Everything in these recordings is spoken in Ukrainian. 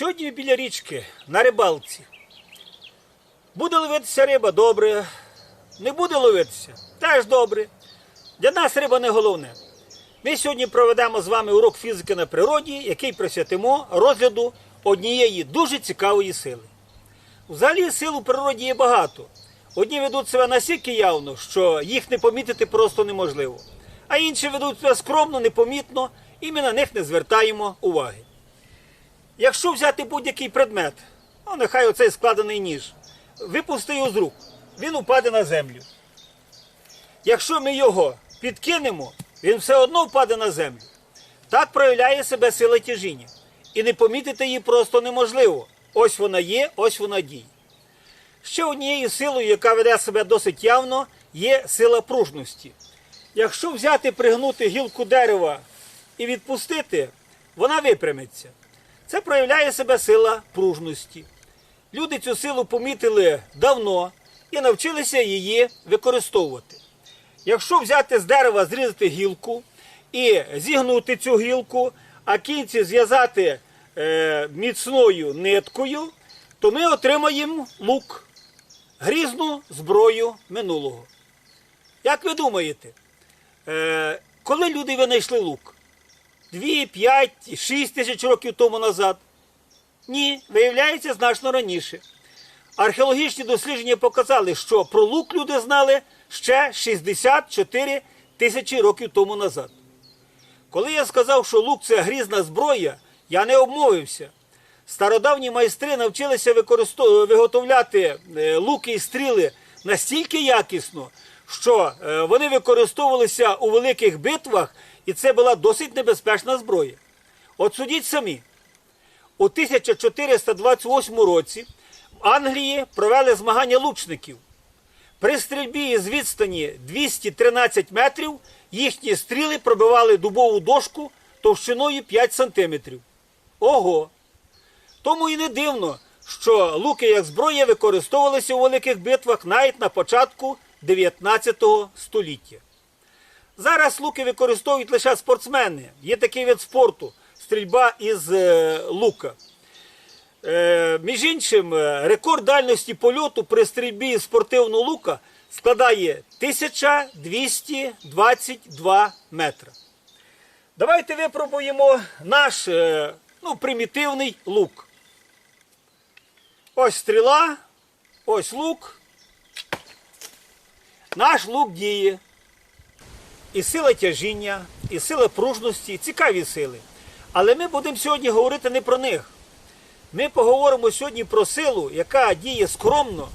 Сьогодні біля річки на рибалці. Буде ловитися риба добре, не буде ловитися теж добре. Для нас риба не головне. Ми сьогодні проведемо з вами урок фізики на природі, який присвятимо розгляду однієї дуже цікавої сили. Взагалі сил у природі є багато. Одні ведуть себе настільки явно, що їх не помітити просто неможливо. А інші ведуть себе скромно, непомітно, і ми на них не звертаємо уваги. Якщо взяти будь-який предмет, ну нехай оцей складений ніж, випусти його з рук, він упаде на землю. Якщо ми його підкинемо, він все одно впаде на землю. Так проявляє себе сила тяжіння. І не помітити її просто неможливо. Ось вона є, ось вона діє. Ще однією силою, яка веде себе досить явно, є сила пружності. Якщо взяти пригнути гілку дерева і відпустити, вона випрямиться. Це проявляє себе сила пружності. Люди цю силу помітили давно і навчилися її використовувати. Якщо взяти з дерева, зрізати гілку і зігнути цю гілку, а кінці зв'язати е, міцною ниткою, то ми отримаємо лук, грізну зброю минулого. Як ви думаєте, е, коли люди винайшли лук? 2, 5, 6 тисяч років тому назад? Ні, виявляється значно раніше. Археологічні дослідження показали, що про лук люди знали ще 64 тисячі років тому назад. Коли я сказав, що лук це грізна зброя, я не обмовився. Стародавні майстри навчилися використов- виготовляти е, луки і стріли настільки якісно, що е, вони використовувалися у великих битвах, і це була досить небезпечна зброя. От судіть самі. У 1428 році в Англії провели змагання лучників. При стрільбі з відстані 213 метрів їхні стріли пробивали дубову дошку товщиною 5 сантиметрів. Ого! Тому і не дивно, що луки як зброя використовувалися у великих битвах навіть на початку 19 століття. Зараз луки використовують лише спортсмени. Є такий вид спорту стрільба із е, лука. Е, між іншим, е, рекорд дальності польоту при стрільбі з спортивного лука складає 1222 метра. Давайте випробуємо наш ну, примітивний лук. Ось стріла, ось лук. Наш лук діє. І сила тяжіння, і сила пружності, цікаві сили. Але ми будемо сьогодні говорити не про них. Ми поговоримо сьогодні про силу, яка діє скромно,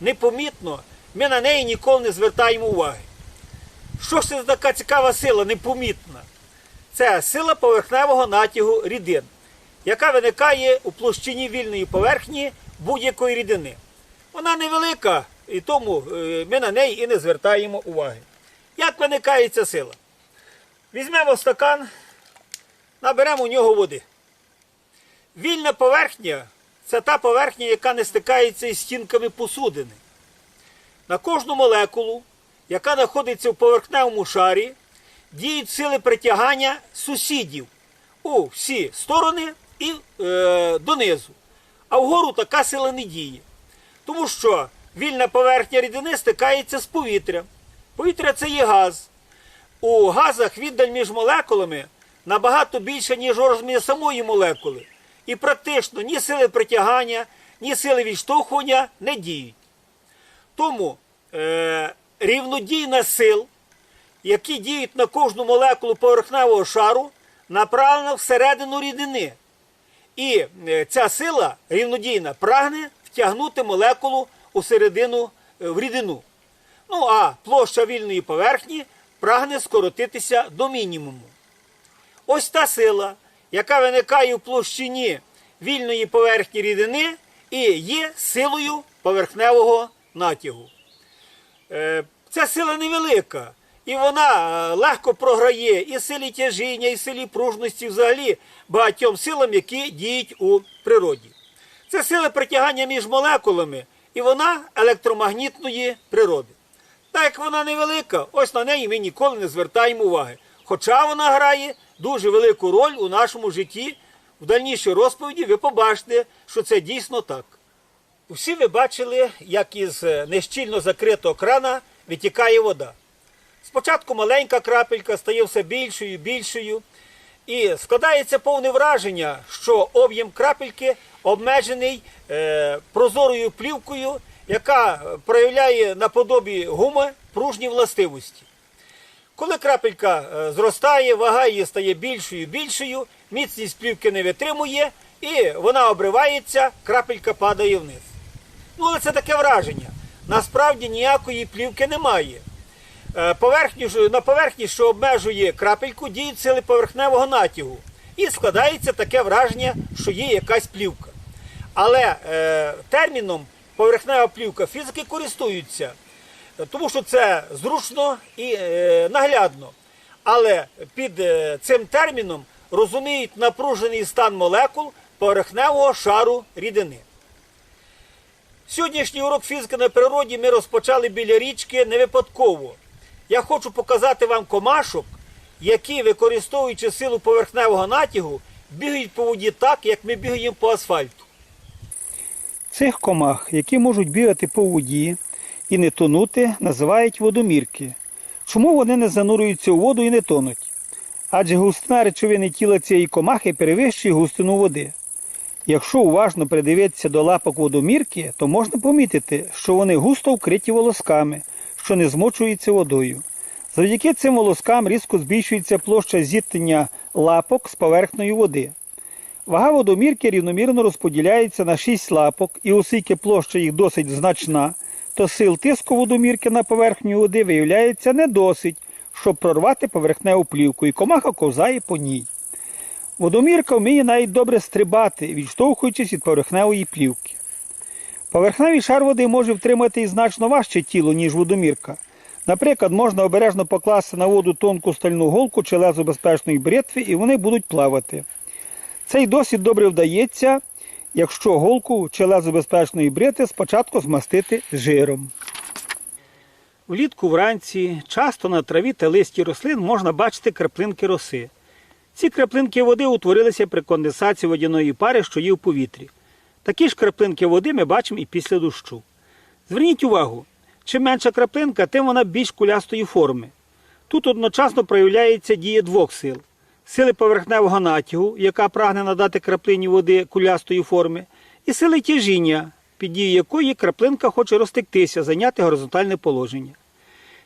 непомітно. Ми на неї ніколи не звертаємо уваги. Що ж це така цікава сила, непомітна? Це сила поверхневого натягу рідин, яка виникає у площині вільної поверхні будь-якої рідини. Вона невелика, і тому е, ми на неї і не звертаємо уваги. Як виникає ця сила? Візьмемо стакан, наберемо у нього води. Вільна поверхня це та поверхня, яка не стикається із стінками посудини. На кожну молекулу, яка знаходиться в поверхневому шарі, діють сили притягання сусідів у всі сторони і е, донизу. А вгору така сила не діє. Тому що вільна поверхня рідини стикається з повітрям. Повітря це є газ. У газах віддаль між молекулами набагато більше, ніж розмір самої молекули. І практично ні сили притягання, ні сили відштовхування не діють. Тому е, рівнодійна сил, які діють на кожну молекулу поверхневого шару, направлена всередину рідини. І е, ця сила рівнодійна прагне втягнути молекулу у середину е, в рідину. Ну а площа вільної поверхні прагне скоротитися до мінімуму. Ось та сила, яка виникає в площині вільної поверхні рідини і є силою поверхневого натягу. Е, Ця сила невелика, і вона е, легко програє і силі тяжіння, і силі пружності, взагалі багатьом силам, які діють у природі. Це сила притягання між молекулами, і вона електромагнітної природи. Так як вона невелика, ось на неї ми ніколи не звертаємо уваги. Хоча вона грає дуже велику роль у нашому житті в дальнішій розповіді ви побачите, що це дійсно так. Всі ви бачили, як із е, нещільно закритого крана витікає вода. Спочатку маленька крапелька стає все більшою і більшою. І складається повне враження, що об'єм крапельки обмежений е, прозорою плівкою, яка проявляє наподобі гуми пружні властивості. Коли крапелька е, зростає, вага її стає більшою і більшою, міцність плівки не витримує, і вона обривається, крапелька падає вниз. Ну, але це таке враження. Насправді ніякої плівки немає. Е, Поверхню, ж- на поверхні, що обмежує крапельку, діють сили поверхневого натягу. І складається таке враження, що є якась плівка. Але е, терміном поверхнева плівка фізики користуються, тому що це зручно і е, наглядно. Але під е, цим терміном розуміють напружений стан молекул поверхневого шару рідини. Сьогоднішній урок фізики на природі ми розпочали біля річки не випадково. Я хочу показати вам комашок, які, використовуючи силу поверхневого натягу, бігають по воді так, як ми бігаємо по асфальту. Цих комах, які можуть бігати по воді і не тонути, називають водомірки. Чому вони не занурюються у воду і не тонуть? Адже густина речовини тіла цієї комахи перевищує густину води. Якщо уважно придивитися до лапок водомірки, то можна помітити, що вони густо вкриті волосками, що не змочуються водою. Завдяки цим волоскам різко збільшується площа зіткнення лапок з поверхнею води. Вага водомірки рівномірно розподіляється на 6 лапок, і оскільки площа їх досить значна, то сил тиску водомірки на поверхню води виявляється не досить, щоб прорвати поверхневу плівку, і комаха ковзає по ній. Водомірка вміє навіть добре стрибати, відштовхуючись від поверхневої плівки. Поверхневий шар води може втримати і значно важче тіло, ніж водомірка. Наприклад, можна обережно покласти на воду тонку стальну голку чи лезо безпечної бритви, і вони будуть плавати. Цей досвід добре вдається, якщо голку чи лезо безпечної брити спочатку змастити жиром. Влітку вранці часто на траві та листі рослин можна бачити краплинки роси. Ці краплинки води утворилися при конденсації водяної пари, що є в повітрі. Такі ж краплинки води ми бачимо і після дощу. Зверніть увагу, чим менша краплинка, тим вона більш кулястої форми. Тут одночасно проявляється дія двох сил: сили поверхневого натягу, яка прагне надати краплині води кулястої форми, і сили тяжіння, під дією якої краплинка хоче розтектися, зайняти горизонтальне положення.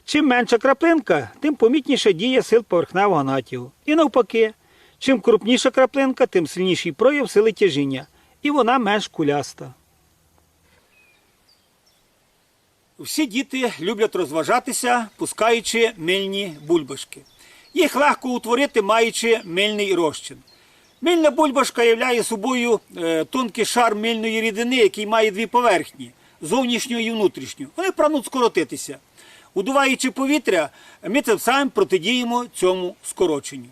Чим менша краплинка, тим помітніша дія сил поверхневого натягу. І навпаки, чим крупніша краплинка, тим сильніший прояв сили тяжіння, і вона менш куляста. Всі діти люблять розважатися, пускаючи мильні бульбашки. Їх легко утворити, маючи мильний розчин. Мильна бульбашка являє собою е, тонкий шар мильної рідини, який має дві поверхні зовнішню і внутрішню. Вони прагнуть скоротитися. Удуваючи повітря, ми цим самим протидіємо цьому скороченню.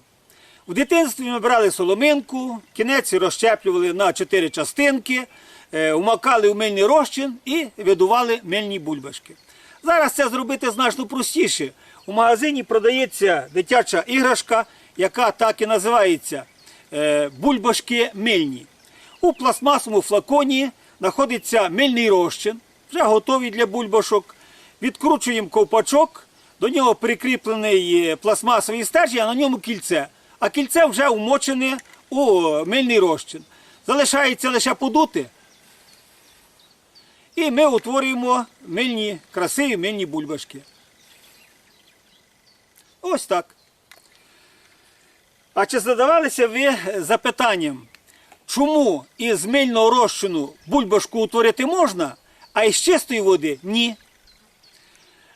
В дитинстві ми брали соломинку, кінець розщеплювали на чотири частинки, е, вмакали в мильний розчин і видували мильні бульбашки. Зараз це зробити значно простіше. У магазині продається дитяча іграшка, яка так і називається е, бульбашки мильні. У пластмасовому флаконі знаходиться мильний розчин, вже готовий для бульбашок. Відкручуємо ковпачок, до нього прикріплений пластмасовий стержень, а на ньому кільце. А кільце вже вмочене у мильний розчин. Залишається лише подути. І ми утворюємо мильні, красиві мильні бульбашки. Ось так. А чи задавалися ви запитанням, чому із мильного розчину бульбашку утворити можна, а із чистої води ні?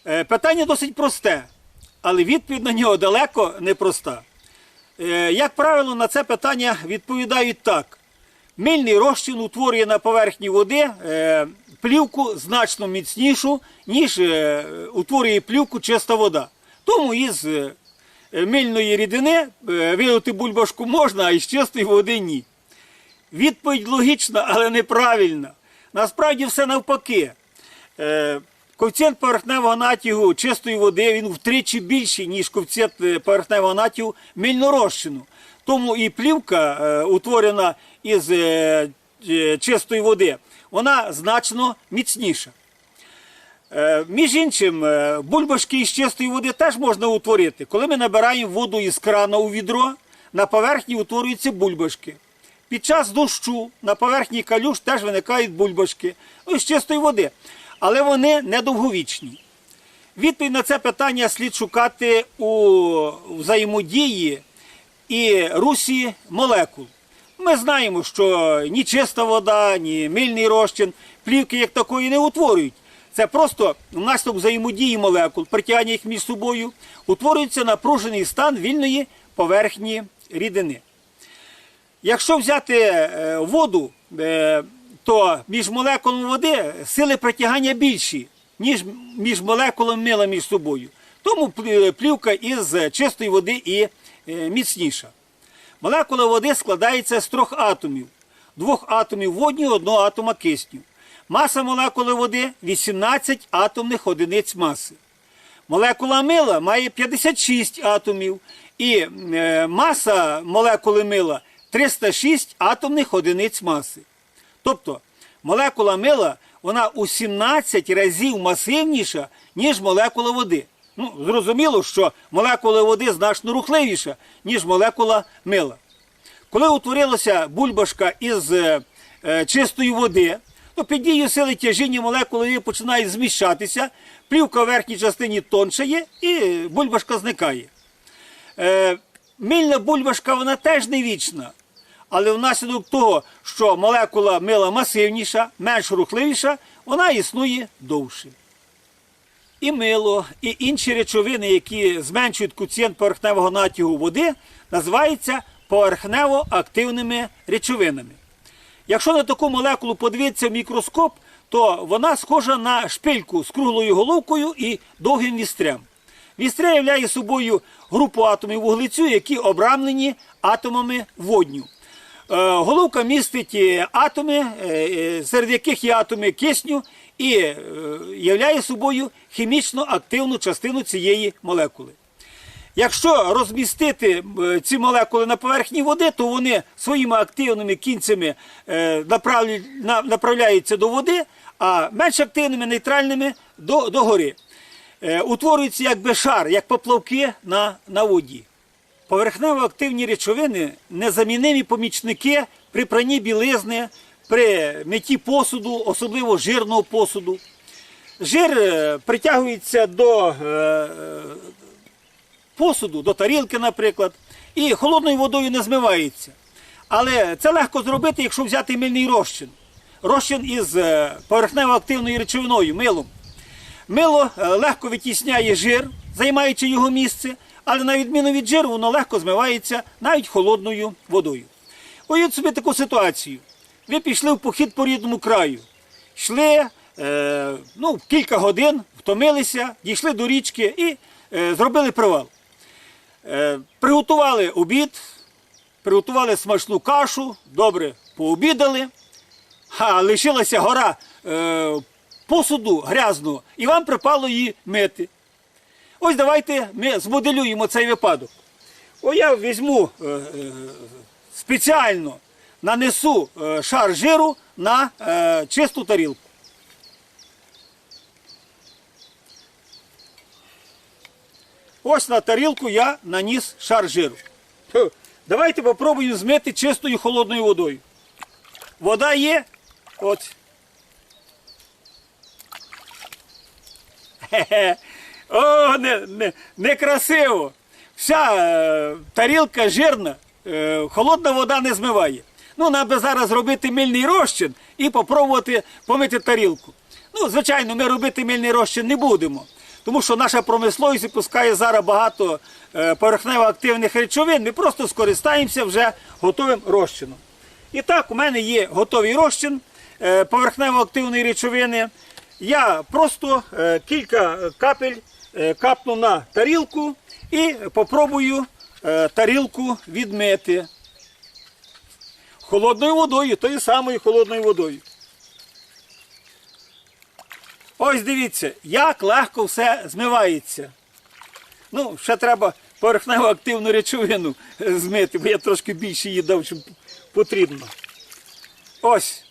Е, Питання досить просте, але відповідь на нього далеко не проста. Е, Як правило, на це питання відповідають так. Мильний розчин утворює на поверхні води е, плівку значно міцнішу, ніж утворює плівку чиста вода. Тому із е, мильної рідини е, видати бульбашку можна, а із чистої води ні. Відповідь логічна, але неправильна. Насправді все навпаки. Е, Коефіцієнт поверхневого натягу чистої води він втричі більший, ніж коефіцієнт е, поверхневого натягу мильнорозчину. Тому і плівка, е, утворена із е, е, чистої води, вона значно міцніша. Е, Між іншим, е, бульбашки із чистої води теж можна утворити. Коли ми набираємо воду із крана у відро, на поверхні утворюються бульбашки. Під час дощу на поверхні калюш теж виникають бульбашки ну, з чистої води. Але вони недовговічні. Відповідь на це питання слід шукати у взаємодії і русі молекул. Ми знаємо, що ні чиста вода, ні мильний розчин плівки як такої не утворюють. Це просто внаслідок взаємодії молекул, притягання їх між собою, утворюється напружений стан вільної поверхні рідини. Якщо взяти е, воду, е, то між молекулами води сили притягання більші, ніж між молекулами мила між собою. Тому плівка із чистої води і е, міцніша. Молекула води складається з трьох атомів: двох атомів водню, одного атома кисню. Маса молекули води 18 атомних одиниць маси. Молекула мила має 56 атомів, і е, маса молекули мила 306 атомних одиниць маси. Тобто молекула мила вона у 17 разів масивніша, ніж молекула води. Ну, зрозуміло, що молекула води значно рухливіша, ніж молекула мила. Коли утворилася бульбашка із е, чистої води, то під дією сили тяжіння молекули починають зміщатися, плівка в верхній частині тоншає і бульбашка зникає. Е, мильна бульбашка вона теж не вічна. Але внаслідок того, що молекула мила масивніша, менш рухливіша, вона існує довше. І мило, і інші речовини, які зменшують коефіцієнт поверхневого натягу води, називаються поверхнево-активними речовинами. Якщо на таку молекулу подивитися в мікроскоп, то вона схожа на шпильку з круглою головкою і довгим вістрям. Вістря являє собою групу атомів вуглецю, які обрамлені атомами водню. Е, Головка містить е, атоми, е, серед яких є атоми кисню, і являє собою хімічно активну частину цієї молекули. Якщо розмістити е, ці молекули на поверхні води, то вони своїми активними кінцями е, направляються до води, а менш активними нейтральними до, до гори. Е, Утворюється якби шар, як поплавки на, на воді. Поверхнево активні речовини незамінимі помічники при пранні білизни, при митті посуду, особливо жирного посуду. Жир притягується до посуду, до тарілки, наприклад, і холодною водою не змивається. Але це легко зробити, якщо взяти мильний розчин. Розчин із е, поверхнево-активною речовиною, милом. Мило е, легко витісняє жир, займаючи його місце, але на відміну від жиру, воно легко змивається навіть холодною водою. Уявіть собі таку ситуацію. Ви пішли в похід по рідному краю, йшли е, ну, кілька годин, втомилися, дійшли до річки і е, зробили привал. Е, приготували обід, приготували смачну кашу, добре пообідали, а лишилася гора е, посуду грязного, і вам припало її мити. Ось давайте ми змоделюємо цей випадок. О, я візьму е, е, спеціально нанесу е, шар жиру на е, чисту тарілку. Ось на тарілку я наніс шар жиру. Давайте попробуємо змити чистою холодною водою. Вода є. От. О, не, не, некрасиво. Вся е, тарілка жирна, е, холодна вода не змиває. Ну, би зараз робити мильний розчин і попробувати помити тарілку. Ну, звичайно, ми робити мильний розчин не будемо, тому що наша промисловість випускає зараз багато е, поверхнево-активних речовин. Ми просто скористаємося вже готовим розчином. І так, у мене є готовий розчин е, поверхнево-активної речовини. Я просто е, кілька капель капну на тарілку і попробую тарілку відмити холодною водою, тою самою холодною водою. Ось дивіться, як легко все змивається. Ну, ще треба поверхневу активну речовину е, змити, бо я трошки більше її дав, чим потрібно. Ось.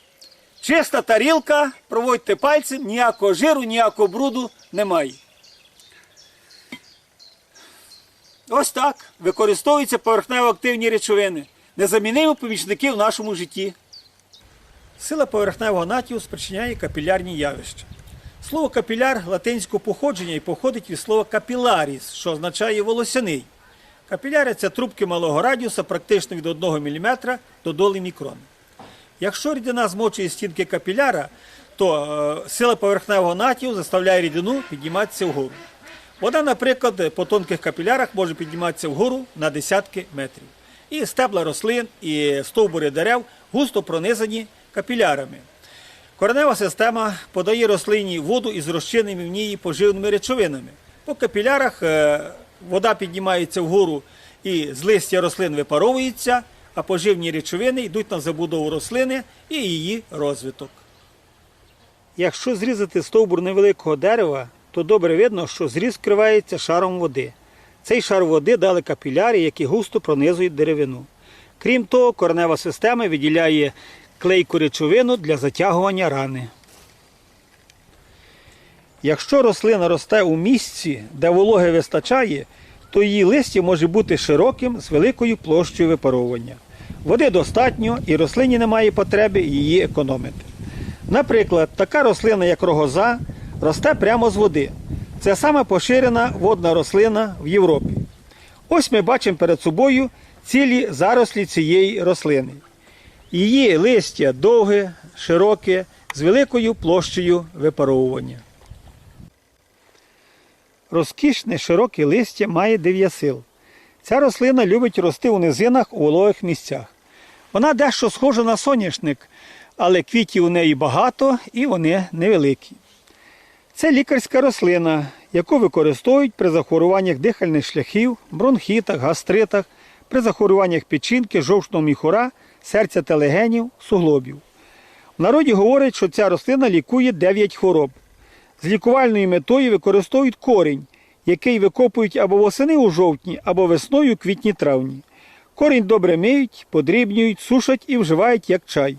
Чиста тарілка, проводьте пальцем, ніякого жиру, ніякого бруду немає. Ось так використовуються поверхнево-активні речовини, незамінні помічники в нашому житті. Сила поверхневого натягу спричиняє капілярні явища. Слово капіляр латинського походження і походить від слова капіларіс, що означає волосяний. Капіляри це трубки малого радіуса, практично від 1 мм до доли мікрона. Якщо рідина змочує стінки капіляра, то е, сила поверхневого натягу заставляє рідину підніматися вгору. Вода, наприклад, по тонких капілярах може підніматися вгору на десятки метрів. І стебла рослин, і стовбури дерев густо пронизані капілярами. Коренева система подає рослині воду із розчинними в ній поживними речовинами. По капілярах е, вода піднімається вгору і з листя рослин випаровується, а поживні речовини йдуть на забудову рослини і її розвиток. Якщо зрізати стовбур невеликого дерева, то добре видно, що зріз вкривається шаром води. Цей шар води дали капіляри, які густо пронизують деревину. Крім того, коренева система виділяє клейку речовину для затягування рани. Якщо рослина росте у місці, де вологи вистачає, то її листя може бути широким з великою площею випаровування. Води достатньо і рослині немає потреби її економити. Наприклад, така рослина, як рогоза, росте прямо з води. Це саме поширена водна рослина в Європі. Ось ми бачимо перед собою цілі зарослі цієї рослини. Її листя довге, широке, з великою площею випаровування. Розкішне широке листя має дев'ясил. Ця рослина любить рости у низинах у вологих місцях. Вона дещо схожа на соняшник, але квітів у неї багато і вони невеликі. Це лікарська рослина, яку використовують при захворюваннях дихальних шляхів, бронхітах, гастритах, при захворюваннях печінки, жовчного міхура, серця та легенів, суглобів. В народі говорять, що ця рослина лікує 9 хвороб. З лікувальною метою використовують корінь, який викопують або восени у жовтні, або весною у квітні-травні. Корінь добре миють, подрібнюють, сушать і вживають як чай.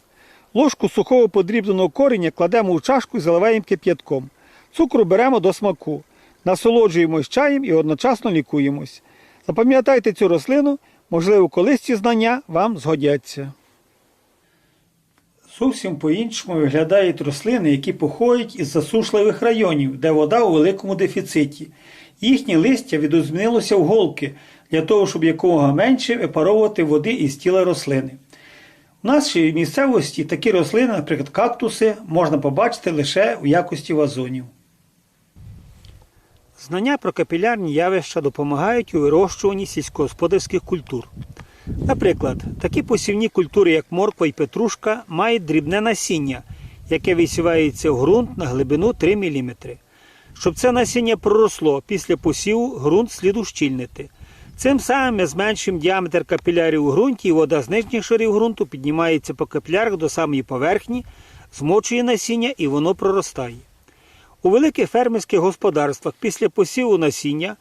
Ложку сухого подрібненого кореня кладемо у чашку і заливаємо кип'ятком. Цукру беремо до смаку, насолоджуємось чаєм і одночасно лікуємось. Запам'ятайте цю рослину, можливо, колись ці знання вам згодяться. Зовсім по-іншому виглядають рослини, які походять із засушливих районів, де вода у великому дефіциті. Їхнє листя відозмінилося в голки для того, щоб якомога менше випаровувати води із тіла рослини. У нашій місцевості такі рослини, наприклад, кактуси, можна побачити лише в якості вазонів. Знання про капілярні явища допомагають у вирощуванні сільськогосподарських культур. Наприклад, такі посівні культури, як морква і петрушка, мають дрібне насіння, яке висівається в ґрунт на глибину 3 мм. Щоб це насіння проросло після посіву, ґрунт слід ущільнити. Цим самим ми зменшуємо діаметр капілярів у ґрунті, і вода з нижніх шарів ґрунту піднімається по капілярах до самої поверхні, змочує насіння і воно проростає. У великих фермерських господарствах після посіву насіння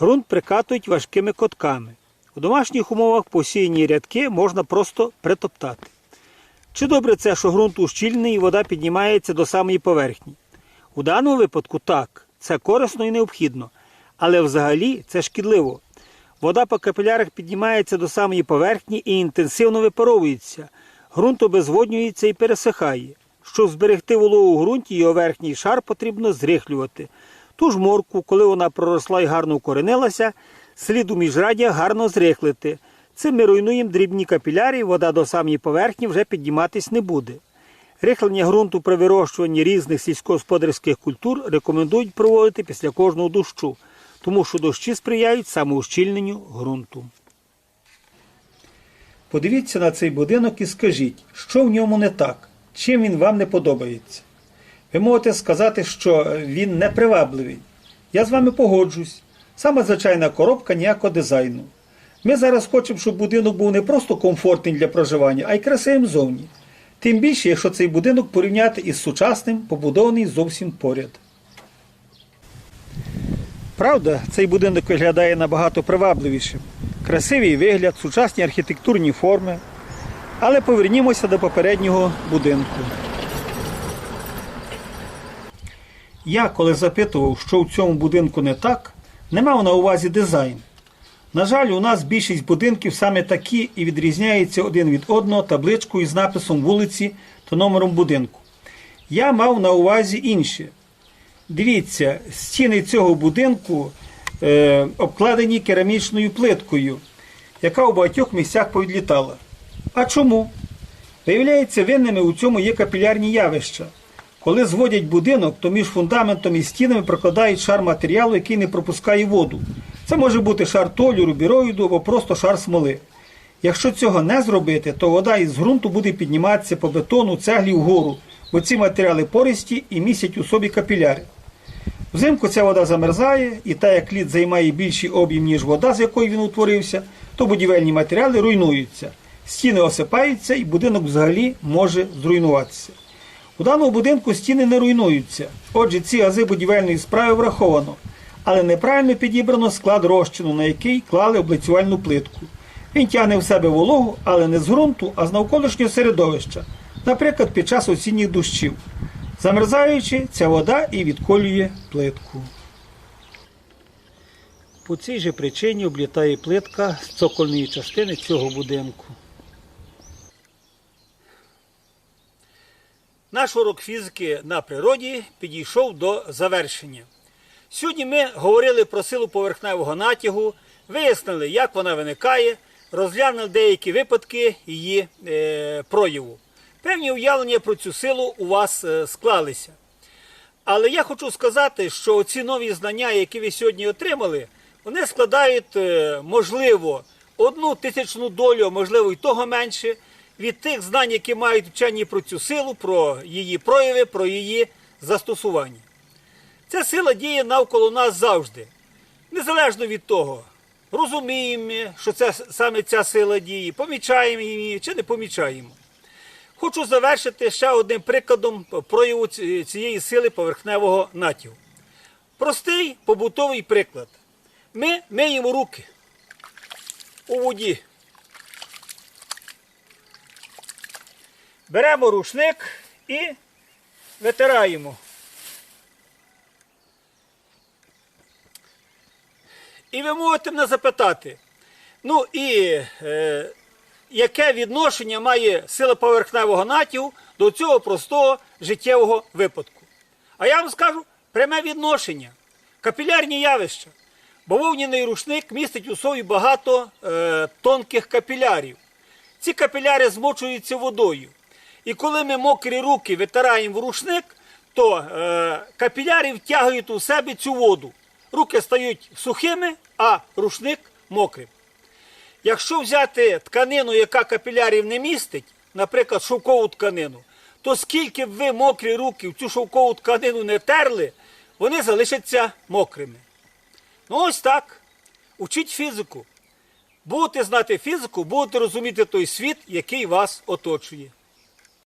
ґрунт прикатують важкими котками. У домашніх умовах посіяні рядки можна просто притоптати. Чи добре це, що ґрунт ущільний і вода піднімається до самої поверхні? У даному випадку так, це корисно і необхідно, але взагалі це шкідливо. Вода по капілярах піднімається до самої поверхні і інтенсивно випаровується. Ґрунт обезводнюється і пересихає. Щоб зберегти вологу у ґрунті, його верхній шар потрібно зрихлювати. Ту ж морку, коли вона проросла і гарно укоренилася, слід у міжраддя гарно зрихлити. Цим ми руйнуємо дрібні капіляри, і вода до самої поверхні вже підніматись не буде. Рихлення ґрунту при вирощуванні різних сільськогосподарських культур рекомендують проводити після кожного дощу, тому що дощі сприяють самоущільненню ґрунту. Подивіться на цей будинок і скажіть, що в ньому не так, чим він вам не подобається. Ви можете сказати, що він непривабливий. Я з вами погоджусь. Саме звичайна коробка ніякого дизайну. Ми зараз хочемо, щоб будинок був не просто комфортний для проживання, а й красивим зовні. Тим більше, якщо цей будинок порівняти із сучасним, побудований зовсім поряд. Правда, цей будинок виглядає набагато привабливішим. Красивий вигляд, сучасні архітектурні форми. Але повернімося до попереднього будинку. Я, коли запитував, що в цьому будинку не так, не мав на увазі дизайн. На жаль, у нас більшість будинків саме такі і відрізняються один від одного табличкою з написом вулиці та номером будинку. Я мав на увазі інше. Дивіться, стіни цього будинку е, обкладені керамічною плиткою, яка у багатьох місцях повідлітала. А чому? Виявляється, винними у цьому є капілярні явища. Коли зводять будинок, то між фундаментом і стінами прокладають шар матеріалу, який не пропускає воду. Це може бути шар толю, біроїду або просто шар смоли. Якщо цього не зробити, то вода із ґрунту буде підніматися по бетону, цеглі вгору, бо ці матеріали пористі і містять у собі капіляри. Взимку ця вода замерзає, і так як лід займає більший об'єм, ніж вода, з якої він утворився, то будівельні матеріали руйнуються. Стіни осипаються і будинок взагалі може зруйнуватися. У даному будинку стіни не руйнуються. Отже, ці ази будівельної справи враховано, але неправильно підібрано склад розчину, на який клали облицювальну плитку. Він тягне в себе вологу, але не з ґрунту, а з навколишнього середовища, наприклад, під час осінніх дощів. Замерзаючи, ця вода і відколює плитку. По цій же причині облітає плитка з цокольної частини цього будинку. Наш урок фізики на природі підійшов до завершення. Сьогодні ми говорили про силу поверхневого натягу, вияснили, як вона виникає, розглянули деякі випадки її е, прояву. Певні уявлення про цю силу у вас е, склалися. Але я хочу сказати, що ці нові знання, які ви сьогодні отримали, вони складають, е, можливо, одну тисячну долю, можливо, і того менше, від тих знань, які мають вчені про цю силу, про її прояви, про її застосування. Ця сила діє навколо нас завжди. Незалежно від того, розуміємо, що це саме ця сила діє, помічаємо її чи не помічаємо. Хочу завершити ще одним прикладом прояву цієї сили поверхневого натягу. Простий побутовий приклад. Ми миємо руки у воді. Беремо рушник і витираємо. І ви можете мене запитати, ну і е, яке відношення має сила поверхневого натягу до цього простого життєвого випадку? А я вам скажу пряме відношення, капілярні явища. Бавовняний рушник містить у собі багато е, тонких капілярів. Ці капіляри змочуються водою. І коли ми мокрі руки витираємо в рушник, то е, капіляри втягують у себе цю воду. Руки стають сухими, а рушник мокрим. Якщо взяти тканину, яка капілярів не містить, наприклад, шовкову тканину, то скільки б ви мокрі руки в цю шовкову тканину не терли, вони залишаться мокрими. Ну ось так. Учіть фізику. Будете знати фізику, будете розуміти той світ, який вас оточує.